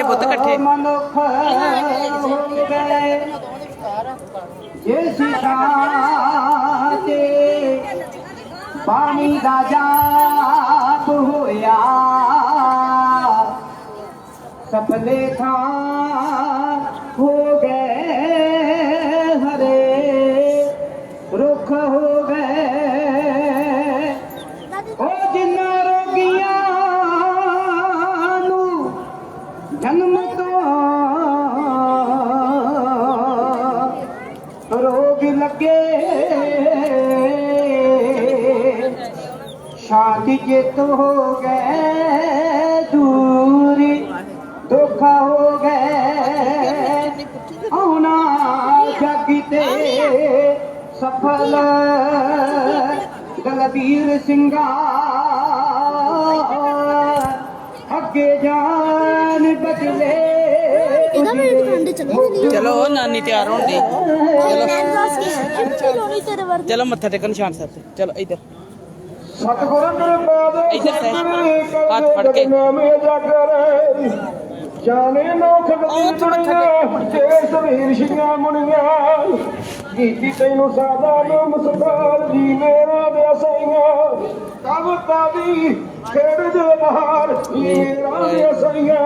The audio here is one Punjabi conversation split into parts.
ਇਕੱਠੇ ਪੁੱਤ ਇਕੱਠੇ ਮਨੁੱਖ ਹੋ ਗਏ ਇਸ ਥਾਂ ਤੇ ਪਾਣੀ ਦਾ ਜਾਪ ਹੋਇਆ ਸਪਨੇ ਥਾਂ ਹੋ ਗਏ ਰੋਗ ਲੱਗੇ। ਸ਼ਾਦੀ ਜਿੱਤ ਹੋ ਗਏ, ਦੂਰੀ ਦੁੱਖ ਹੋ ਗਏ। ਆਉਣਾ ਜੱਗ ਤੇ ਸਫਲ ਦਲਬੀਰ ਸਿੰਘਾ ਅੱਗੇ ਜਾਨ ਬਦਲੇ। ਇਹਦਾ ਮੇਰੀ ਦੁਕਾਨ ਤੇ ਚਲੇ ਉਹ ਨਾਨੀ ਤਿਆਰ ਹੋਣ ਦੀ ਚਲੋ। ਲੋਣੀ ਤੇਰੇ ਵਰਗੀ? ਚਲੋ ਮੱਥਾ ਟੇਕਣ ਨਿਸ਼ਾਨ ਸਾਹਿਬ ਤੇ। ਚਲੋ ਇੱਧਰ। ਸਤਿਗੁਰੂ ਗੁਰਬਾਦ ਇੱਧਰ ਸੇ ਹੱਥ ਫੜ ਕੇ। ਨਾਮ ਜਾਗਰੇ ਜਾਣੇ ਨੋਖ ਦੁਨੀਆ ਜੇ ਸਰੀਰ ਸ਼ਿੰਗਾ ਮੁਨੀਆਂ। ਗੀਤੀ ਤੈਨੂੰ ਸਾਦਾ ਨੂੰ ਮੁਸਕਾਲ ਜੀ ਮੇਰਾ ਵਿਆਸਈਆਂ ਕਵਤਾ ਦੀ ਖੇਡ ਦੇ ਬਹਾਰ ਮੇਰਾ ਵਿਆਸਈਆਂ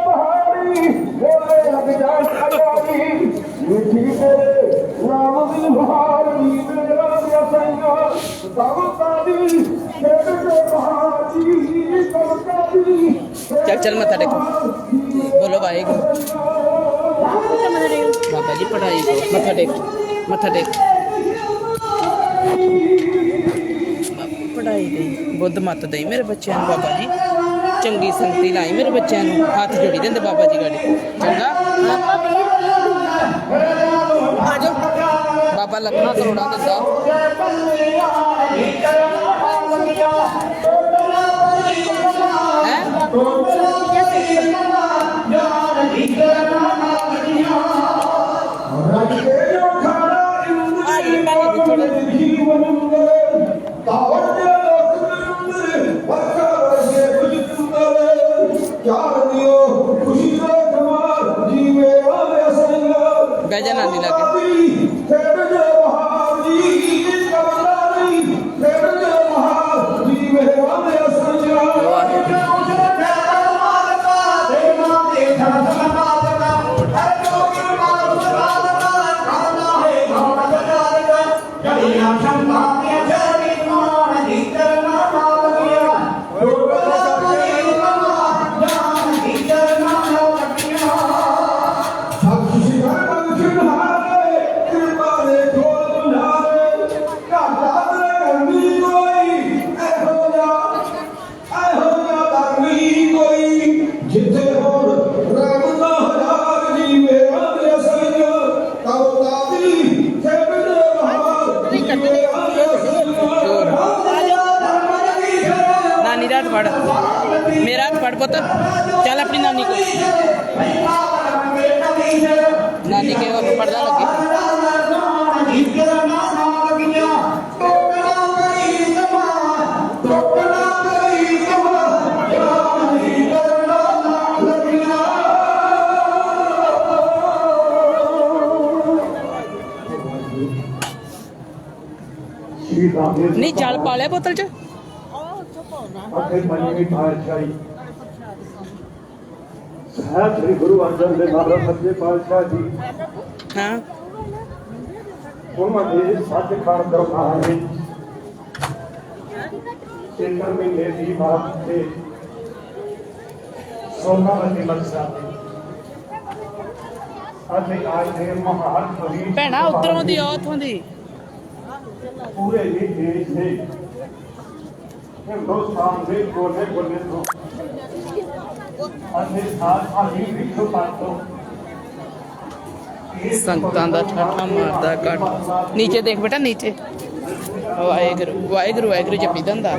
चल चल मत देखो बोलो भाई को। बाबा जी, पढ़ाई को मत टेक मत टेक। पढ़ाई नहीं बुद्ध मत दे मेरे बच्चे हैं बाबा जी। ਚੰਗੀ ਸੰਗਤੀ ਲਾਈ ਮੇਰੇ ਬੱਚਿਆਂ ਨੂੰ ਹੱਥ ਜੋੜੀ ਦਿੰਦੇ ਬਾਬਾ ਜੀ ਗਾੜੀ ਚੰਗਾ ਆ ਜਾਓ ਬਾਬਾ ਲੱਖਾਂ ਕਰੋੜਾਂ ਦਿੰਦਾ ਹੈ ਆਈ ਮੈਂ ਵੀ ਥੋੜਾ ਨਾਨੀ ਦਾ ਹੱਥ ਫੜ ਮੇਰਾ ਹੱਥ ਫੜ ਪੁੱਤ ਚੱਲ ਆਪਣੀ ਨਾਨੀ ਕੋ ਨਾਨੀ ਕੇ ਉਹ ਪੜਦਾ ਲੱਗੇ ਨਹੀਂ ਜਲ ਪਾ ਲਿਆ ਬੋਤਲ ਚ ਅਤੇ ਪੰਜਵੀਂ ਪਾਤਸ਼ਾਹੀ ਸਾਹਿਬ ਸ੍ਰੀ ਗੁਰੂ ਅਰਜਨ ਦੇਵ ਮਹਾਰਾਜ ਸੱਚੇ ਪਾਤਸ਼ਾਹ ਜੀ। ਹਾਂ। ਉਹਨਾਂ ਦੇ ਸੱਚਖੰਡ ਦਰਬਾਰ ਵਿੱਚ ਚੇਤਨ ਮਹੀਨੇ ਦੀ ਬਾਤ ਤੇ ਸੋਨਾ ਵਤੀ ਮਕਸਾ ਅਤੇ ਅੱਜ ਦੇ ਮਹਾਨ ਫਰੀਦ ਭੈਣਾ ਦੀ ਉਥੋਂ ਦੀ। ਪੂਰੇ ਹੀ ਦੇਸ਼ ਦੇ ਹਿੰਦੁਸਤਾਨ ਦੇ ਕੋਨੇ ਕੋਨੇ ਤੋਂ ਸੰਗਤਾਂ ਦਾ ਠਾਠਾ ਮਾਰਦਾ ਕੱਟ ਨੀਚੇ ਦੇਖ ਬੇਟਾ, ਨੀਚੇ। ਵਾਹਿਗੁਰੂ ਵਾਹਿਗੁਰੂ ਵਾਹਿਗੁਰੂ ਜਪੀ ਦੰਦਾ।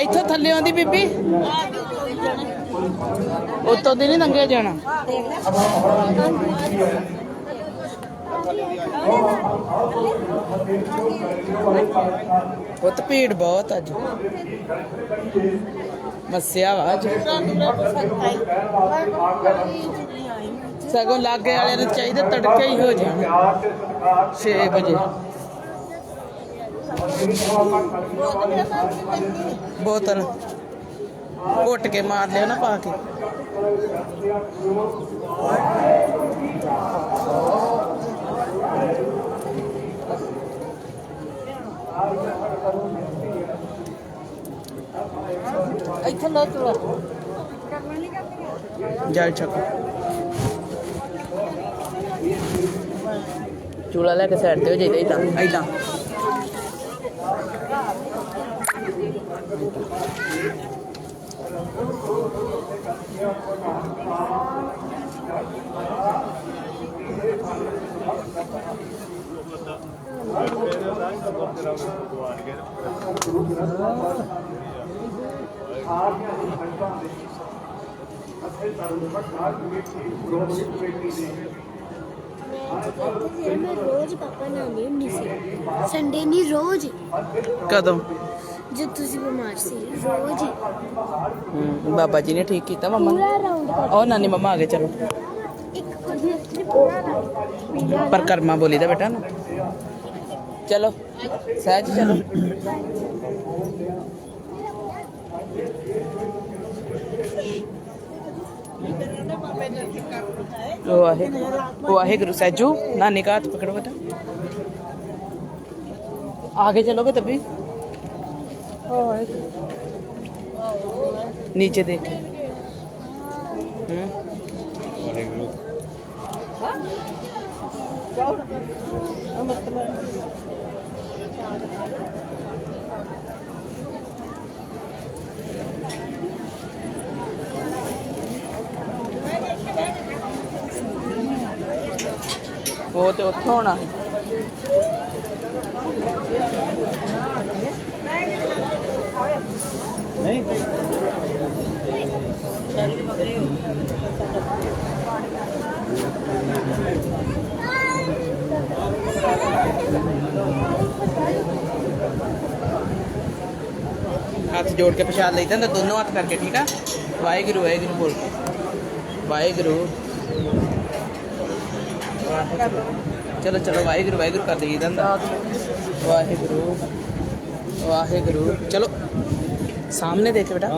ਇੱਥੋਂ ਥੱਲੇ ਆਉਂਦੀ ਬੀਬੀ? ਉੱਤੋਂ ਦੀ ਨਹੀਂ ਲੰਘਿਆ ਜਾਣਾ। ਬਹੁਤ ਭੀੜ ਬਹੁਤ ਅੱਜ। ਮੱਸਿਆ ਵਾ ਅੱਜ। ਸਗੋਂ ਲਾਗੇ ਵਾਲਿਆਂ ਨੂੰ ਚਾਹੀਦਾ ਤੜਕੇ ਹੀ ਹੋ ਜਾਣ 6 ਵਜੇ। ਬੋਤਲ ਘੁੱਟ ਕੇ ਮਾਰ ਲਿਆ ਨਾ ਪਾ ਕੇ। ਇੱਥੇ ਨਾ ਚੁਲਾ ਜਲ ਛਕੋ ਚੂਲਾ ਲੈ ਕੇ ਸਾਈਡ ਤੇ ਹੋ ਜਾਈਦਾ ਇਦਾਂ ਇਦਾਂ ਮੈਂ ਰੋਜ਼ ਪਾਪਾ ਨਾਲ ਆਉਂਦੀ ਹੁੰਦੀ ਸੀ ਸੰਡੇ ਨਹੀਂ ਰੋਜ਼। ਕਦੋਂ? ਜਦ ਤੁਸੀਂ ਬਿਮਾਰ ਸੀ ਰੋਜ਼ ਹੀ। ਹਮ, ਬਾਬਾ ਜੀ ਨੇ ਠੀਕ ਕੀਤਾ ਮਮਾ ਪੂਰਾ ਰਾਉਂਡ ਕਰ ਉਹ ਨਾਨੀ ਮਮਾ ਆ ਗਏ ਚਲੋ। ਇੱਕ ਪੂਰਾ ਰਾਉਂਡ ਪਰ ਕਰਮਾ ਬੋਲੀ ਦਾ ਬੇਟਾ ਨਾ। ਚਲੋ ਸਹਿਜ ਚਲੋ। वो आहे, वो गुरु सैजू ना निका हाथ पकड़ो बेटा. आगे चलोगे तभी? नीचे देख हम्म. ਉਹ ਤੇ ਉੱਥੋਂ ਹੋਣਾ ਸੀ। ਹੱਥ ਜੋੜ ਕੇ ਪਛਾਣ ਲਈਦਾ ਹੁੰਦਾ ਦੋਨੋਂ ਹੱਥ ਕਰਕੇ ਠੀਕ ਆ ਵਾਹਿਗੁਰੂ ਵਾਹਿਗੁਰੂ ਬੋਲ ਕੇ ਵਾਹਿਗੁਰੂ ਚਲੋ ਚਲੋ ਵਾਹਿਗੁਰੂ ਵਾਹਿਗੁਰੂ ਕਰ ਦਈਦਾ ਹੁੰਦਾ ਵਾਹਿਗੁਰੂ ਵਾਹਿਗੁਰੂ। ਚਲੋ ਸਾਹਮਣੇ ਦੇਖ ਬੇਟਾ।